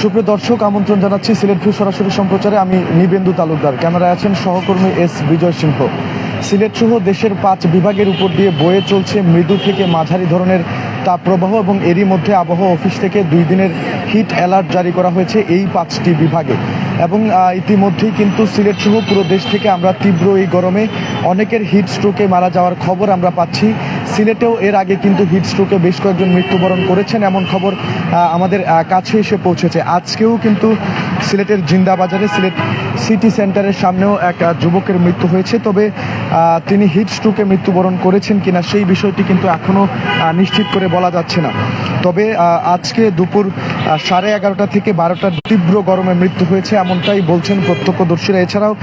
সুপ্রিয় দর্শক, আমন্ত্রণ জানাচ্ছি সিলেট ভিউ সরাসরি সম্প্রচারে। আমি নিবেন্দু তালুকদার। ক্যামেরায় আছেন সহকর্মী এস বিজয় সিংহ। সিলেট সহ দেশের পাঁচ বিভাগের উপর দিয়ে বয়ে চলছে মৃদু থেকে মাঝারি ধরনের তাপপ্রবাহ এবং এরই মধ্যে আবহাওয়া অফিস থেকে দুই দিনের হিট অ্যালার্ট জারি করা হয়েছে এই পাঁচটি বিভাগে। এবং ইতিমধ্যেই কিন্তু সিলেট সহ পুরো দেশ থেকে আমরা তীব্র এই গরমে অনেকের হিট স্ট্রোকে মারা যাওয়ার খবর আমরা পাচ্ছি। সিলেটেও এর আগে কিন্তু হিট স্ট্রোকে বেশ কয়েকজন মৃত্যুবরণ করেছেন, এমন খবর আমাদের কাছে এসে পৌঁছেছে। আজকেও কিন্তু সিলেটের জিন্দাবাজারে সিলেট সিটি সেন্টারের সামনেও এক যুবকের মৃত্যু হয়েছে। তবে তিনি হিট স্ট্রোকে মৃত্যুবরণ করেছেন কিনা সেই বিষয়টি কিন্তু এখনও নিশ্চিত করে বলা যাচ্ছে না। তবে আজকে দুপুর সাড়ে এগারোটা থেকে বারোটার তীব্র গরমে মৃত্যু হয়েছে এমনটাই বলছেন প্রত্যক্ষদর্শীরা। এছাড়াও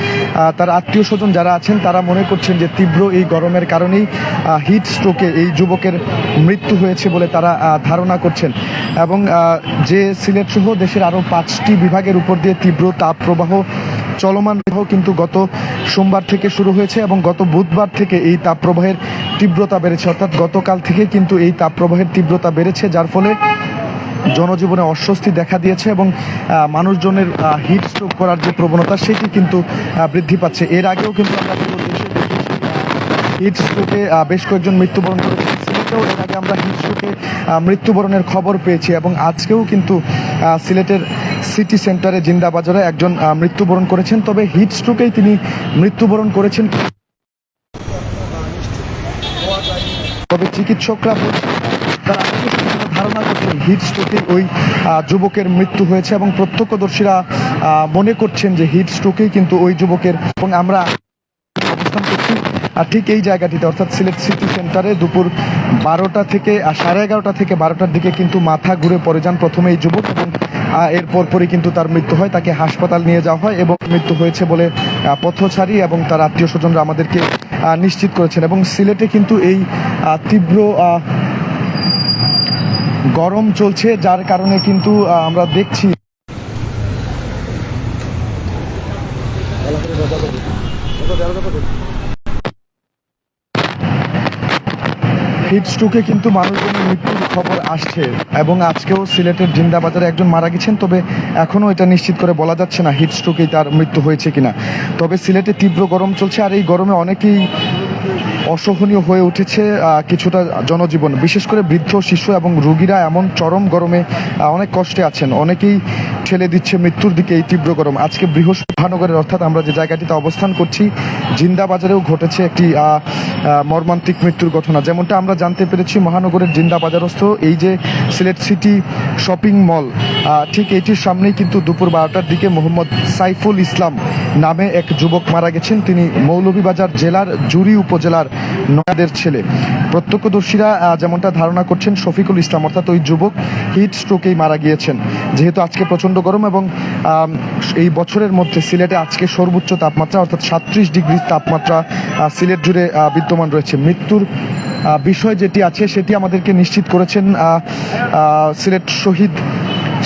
তার আত্মীয় স্বজন যারা আছেন, তারা মনে করছেন যে তীব্র এই গরমের কারণেই হিট স্ট্রোকে এই যুবকের মৃত্যু হয়েছে বলে তারা ধারণা করছেন। এবং যে সিলেট সহ দেশের আরও পাঁচটি বিভাগের উপর দিয়ে তীব্র তাপপ্রবাহ চলমান কিন্তু গত সোমবার থেকে শুরু হয়েছে এবং গত বুধবার থেকে এই তাপপ্রবাহের তীব্রতা বেড়েছে। অর্থাৎ গতকাল থেকে কিন্তু এই তাপপ্রবাহের তীব্রতা বেড়েছে, যার ফলে জনজীবনে অস্বস্তি দেখা দিয়েছে এবং মানুষজনের হিট স্ট্রোক করার যে প্রবণতা, সেটি কিন্তু বৃদ্ধি পাচ্ছে। এর আগেও কিন্তু আমরা হিট স্ট্রোকে বেশ কয়েকজন মৃত্যুবরণ করেছে। সিলেটেও এর আগে আমরা হিট মৃত্যুবরণের খবর পেয়েছি এবং আজকেও কিন্তু সিলেটের সিটি সেন্টারে জিন্দাবাজারে একজন মৃত্যুবরণ করেছেন। তবে হিট স্ট্রোকেই তিনি মৃত্যুবরণ করেছেন। তবে চিকিৎসকরা ধারণা করছেন হিট স্ট্রোকে ওই যুবকের মৃত্যু হয়েছে এবং প্রত্যক্ষদর্শীরা মনে করছেন যে হিট স্ট্রোকেই কিন্তু ওই যুবকের, এবং আমরা অবস্থান করছি ঠিক এই জায়গাটিতে, অর্থাৎ সিলেট সিটি সেন্টারে দুপুর বারোটা থেকে সাড়ে এগারোটা থেকে বারোটার দিকে কিন্তু মাথা ঘুরে পড়ে যান প্রথমে এই যুবক এবং এর পরপরই কিন্তু তার মৃত্যু হয়। তাকে হাসপাতাল নিয়ে যাওয়া হয় এবং মৃত্যু হয়েছে বলে পথচারী এবং তার আত্মীয় স্বজনরা আমাদেরকে নিশ্চিত করেছেন এবং সিলেটে কিন্তু এই তীব্র গরম চলছে, যার কারণে কিন্তু আমরা দেখছি হিট স্ট্রোকে কিন্তু মানুষজনের মৃত্যুর খবর আসছে এবং আজকেও সিলেটের জিন্দাবাজারে একজন মারা গেছেন, তবে এখনও এটা নিশ্চিত করে বলা যাচ্ছে না হিট স্ট্রোকেই তার মৃত্যু হয়েছে কিনা। তবে সিলেটে তীব্র গরম চলছে, আর এই গরমে অনেকেই অসহনীয় হয়ে উঠেছে কিছুটা জনজীবন। বিশেষ করে বৃদ্ধ, শিশু এবং রোগীরা এমন চরম গরমে অনেক কষ্টে আছেন। অনেকেই ঠেলে দিচ্ছে মৃত্যুর দিকে এই তীব্র গরম। আজকে বৃহস্পতি মহানগরের অর্থাৎ আমরা যে জায়গাটিতে অবস্থান করছি জিন্দাবাজারেও ঘটেছে একটি মর্মান্তিক মৃত্যুর ঘটনা। যেমনটা আমরা জানতে পেরেছি, মহানগরের জিন্দাবাজারস্থ এই যে সিলেট সিটি শপিং মল ঠিক এটির সামনেই কিন্তু দুপুর বারোটার দিকে মোহাম্মদ সাইফুল ইসলাম নামে এক যুবক মারা গেছেন। তিনি মৌলভীবাজার জেলার জুরি উপজেলার নয়াদের ছেলে। প্রত্যক্ষদর্শীরা যেমনটা ধারণা করছেন শফিকুল ইসলাম, অর্থাৎ ওই যুবক হিট স্ট্রোকেই মারা গিয়েছেন। যেহেতু আজকে প্রচণ্ড গরম এবং এই বছরের মধ্যে সিলেটে আজকে সর্বোচ্চ তাপমাত্রা, অর্থাৎ সাত্রিশ ডিগ্রি তাপমাত্রা সিলেট জুড়ে বিদ্যমান রয়েছে। মৃত্যুর বিষয় যেটি আছে, সেটি আমাদেরকে নিশ্চিত করেছেন সিলেট শহীদ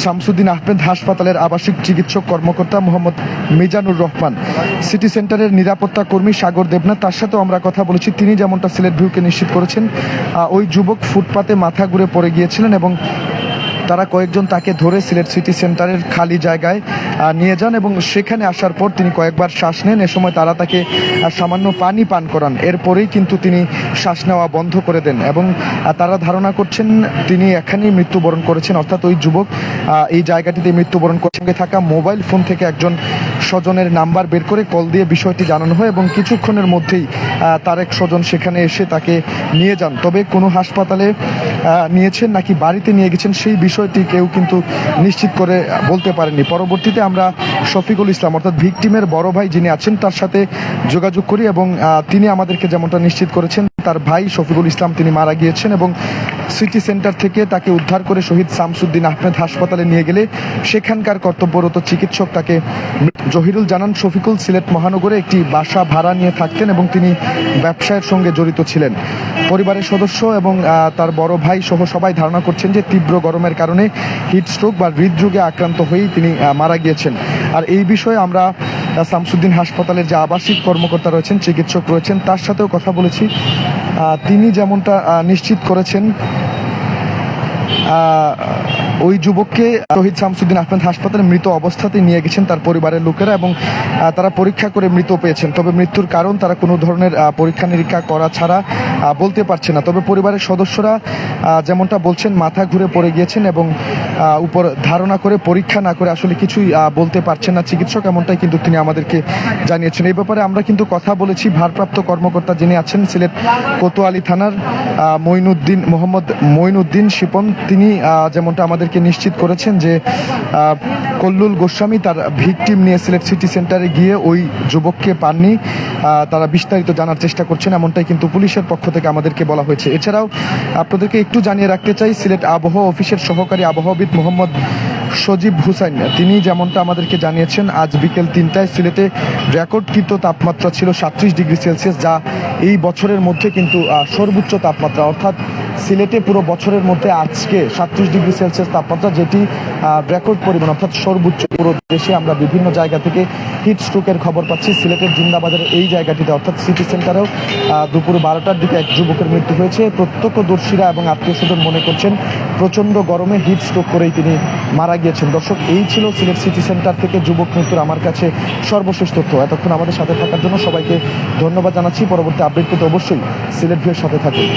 শামসুদ্দিন আহমেদ হাসপাতালের আবাসিক চিকিৎসক কর্মকর্তা মোহাম্মদ মিজানুর রহমান। সিটি সেন্টারের নিরাপত্তা কর্মী সাগর দেবনাথ, তার সাথেও আমরা কথা বলেছি। তিনি যেমনটা সিলেট ভিউকে নিশ্চিত করেছেন ওই যুবক ফুটপাতে মাথা ঘুরে পড়ে গিয়েছিলেন এবং তারা কয়েকজন তাকে ধরে সিলেট সিটি সেন্টারের খালি জায়গায় নিয়ে যান এবং সেখানে আসার পর তিনি কয়েকবার শ্বাস নেন। এ সময় তারা তাকে সামান্য পানি পান করান। এরপরেই কিন্তু তিনি শ্বাস নেওয়া বন্ধ করে দেন এবং তারা ধারণা করছেন তিনি এখানেই মৃত্যুবরণ করেছেন। অর্থাৎ ওই যুবক এই জায়গাটিতে মৃত্যুবরণ সঙ্গে থাকা মোবাইল ফোন থেকে একজন স্বজনের নাম্বার বের করে কল দিয়ে বিষয়টি জানানো হয় এবং কিছুক্ষণের মধ্যেই তার এক স্বজন সেখানে এসে তাকে নিয়ে যান। তবে কোনো হাসপাতালে নিয়েছেন নাকি বাড়িতে নিয়ে গেছেন সেই বিষয়টি কেউ কিন্তু নিশ্চিত করে বলতে পারেনি। পরবর্তীতে আমরা শফিকুল ইসলাম, অর্থাৎ ভিকটিমের বড় ভাই যিনি আছেন, তার সাথে যোগাযোগ করি এবং তিনি আমাদেরকে যেমনটা নিশ্চিত করেছেন, তার ভাই শফিকুল ইসলাম, তিনি মারা গিয়েছেন এবং সিটি সেন্টার থেকে তাকে উদ্ধার করে শহীদ শামসুদ্দিন আহমেদ হাসপাতালে নিয়ে গেলে সেখানকার কর্তব্যরত চিকিৎসক তাকে জহিরুল জানান, শফিকুল সিলেট মহানগরে একটি বাসা ভাড়া নিয়ে থাকতেন এবং তিনি ব্যবসায়ের সঙ্গে জড়িত ছিলেন। পরিবারের সদস্য এবং তার বড় ভাই সহ সবাই ধারণা করছেন যে তীব্র গরমের কারণে হিট স্ট্রোক বা হৃদরোগে আক্রান্ত হয়েই তিনি মারা গিয়েছেন। আর এই বিষয়ে আমরা শামসুদ্দিন হাসপাতালের যে আবাসিক কর্মকর্তা রয়েছেন, চিকিৎসক রয়েছেন, তার সাথেও কথা বলেছি। তিনি যেমনটা নিশ্চিত করেছেন ওই যুবককে শহীদ শামসুদ্দিন আহমেদ হাসপাতালে মৃত অবস্থাতে নিয়ে গেছেন তার পরিবারের লোকেরা এবং তারা পরীক্ষা করে মৃত পেয়েছেন। তবে মৃত্যুর কারণ তারা কোনো ধরনের পরীক্ষা নিরীক্ষা করা ছাড়া বলতে পারছে না। তবে পরিবারের সদস্যরা যেমনটা বলছেন মাথা ঘুরে পড়ে গিয়েছেন এবং উপর ধারণা করে পরীক্ষা না করে আসলে কিছুই বলতে পারছেন না চিকিৎসক এমনটাই কিন্তু তিনি আমাদেরকে জানিয়েছেন। এই ব্যাপারে আমরা কিন্তু কথা বলেছি। ভারপ্রাপ্ত কর্মকর্তা যিনি আছেন সিলেট কোতোয়ালি থানার আহ, মঈনুদ্দিন মোহাম্মদ মইনুদ্দিন শিপন তিনি যেমনটা যেমনটা আমাদেরকে নিশ্চিত করেছেন যে কল্লুল গোস্বামী তার ভিকটিম নিয়ে সিলেট সিটি সেন্টারে গিয়ে ওই যুবককে পাননি। তারা বিস্তারিত জানার চেষ্টা করছেন, এমনটাই কিন্তু পুলিশের পক্ষ থেকে আমাদেরকে বলা হয়েছে। এছাড়াও আপনাদেরকে একটু জানিয়ে রাখতে চাই, সিলেট আবহাওয়া অফিসের সহকারী আবহাওয়াবিদ মোহাম্মদ সজীব হুসাইন। তিনি যেমনটা আমাদেরকে জানিয়েছেন, আজ বিকেল তিনটায় সিলেটে রেকর্ডকৃত তাপমাত্রা ছিল সাত্রিশ ডিগ্রি সেলসিয়াস, যা এই বছরের মধ্যে কিন্তু সর্বোচ্চ তাপমাত্রা। অর্থাৎ সিলেটে পুরো বছরের মধ্যে আজকে সাত্রিশ ডিগ্রি সেলসিয়াস তাপমাত্রা, যেটি রেকর্ড পরিমাণ, অর্থাৎ সর্বোচ্চ পুরো দেশে আমরা বিভিন্ন জায়গা থেকে হিট স্ট্রোকের খবর পাচ্ছি। সিলেটের জিন্দাবাজারের এই জায়গাটিতে, অর্থাৎ সিটি সেন্টারেও দুপুর বারোটার দিকে এক যুবকের মৃত্যু হয়েছে। প্রত্যক্ষদর্শীরা এবং আত্মীয় স্বজন মনে করছেন, প্রচণ্ড গরমে হিট স্ট্রোক করেই তিনি মারা গিয়েছেন দর্শক, এই ছিল সিলেট সিটি সেন্টার থেকে যুবক মৃত্যুর আমার কাছে সর্বশেষ তথ্য। এতক্ষণ আমাদের সাথে থাকার জন্য সবাইকে ধন্যবাদ জানাচ্ছি। পরবর্তী আপডেট পেতে অবশ্যই সিলেট ভিউর সাথে থাকুন।